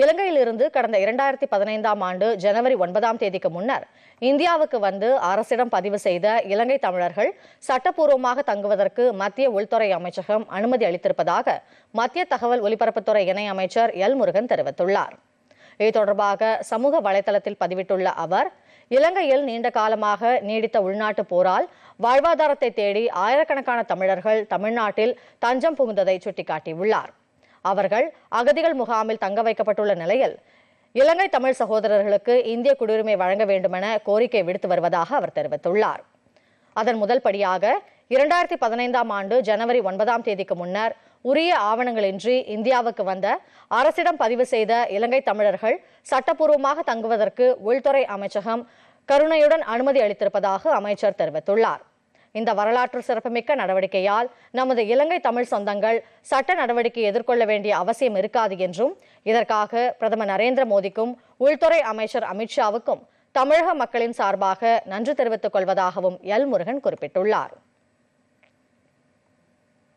இலங்கையிலிருந்து கடந்த இரண்டாயிரத்தி பதினைந்தாம் ஆண்டு ஜனவரி ஒன்பதாம் தேதிக்கு முன்னர் இந்தியாவுக்கு வந்து அரசிடம் பதிவு செய்த இலங்கை தமிழர்கள் சட்டப்பூர்வமாக தங்குவதற்கு மத்திய உள்துறை அமைச்சகம் அனுமதி அளித்திருப்பதாக மத்திய தகவல் ஒலிபரப்புத்துறை இணை அமைச்சர் எல் முருகன் தெரிவித்துள்ளார். இது தொடர்பாக சமூக வலைதளத்தில் பதிவிட்டுள்ள அவர் இலங்கையில் நீண்ட காலமாக நீடித்த உள்நாட்டு போரால் வாழ்வாதாரத்தை தேடி ஆயிரக்கணக்கான தமிழர்கள் தமிழ்நாட்டில் தஞ்சம் புகுந்ததை சுட்டிக்காட்டியுள்ளார். அவர்கள் அகதிகள் முகாமில் தங்க வைக்கப்பட்டுள்ள நிலையில் இலங்கை தமிழ் சகோதரர்களுக்கு இந்திய குடியுரிமை வழங்க வேண்டுமென கோரிக்கை விடுத்து வருவதாக அவர் தெரிவித்துள்ளார். அதன் முதல் படியாக இரண்டாயிரத்தி பதினைந்தாம் ஆண்டு ஜனவரி ஒன்பதாம் தேதிக்கு முன்னர் உரிய ஆவணங்களின்றி இந்தியாவுக்கு வந்த அரசிடம் பதிவு செய்த இலங்கை தமிழர்கள் சட்டப்பூர்வமாக தங்குவதற்கு உள்துறை அமைச்சகம் கருணையுடன் அனுமதி அளித்திருப்பதாக அமைச்சர் தெரிவித்துள்ளார். இந்த வரலாற்று சிறப்புமிக்க நடவடிக்கையால் நமது இலங்கை தமிழ் சொந்தங்கள் சட்ட நடவடிக்கை எதிர்கொள்ள வேண்டிய அவசியம் இருக்காது என்றும் இதற்காக பிரதமர் நரேந்திர மோடிக்கும் உள்துறை அமைச்சர் அமித்ஷாவுக்கும் தமிழக மக்களின் சார்பாக நன்றி தெரிவித்துக் கொள்வதாகவும் எல் முருகன் குறிப்பிட்டுள்ளார்.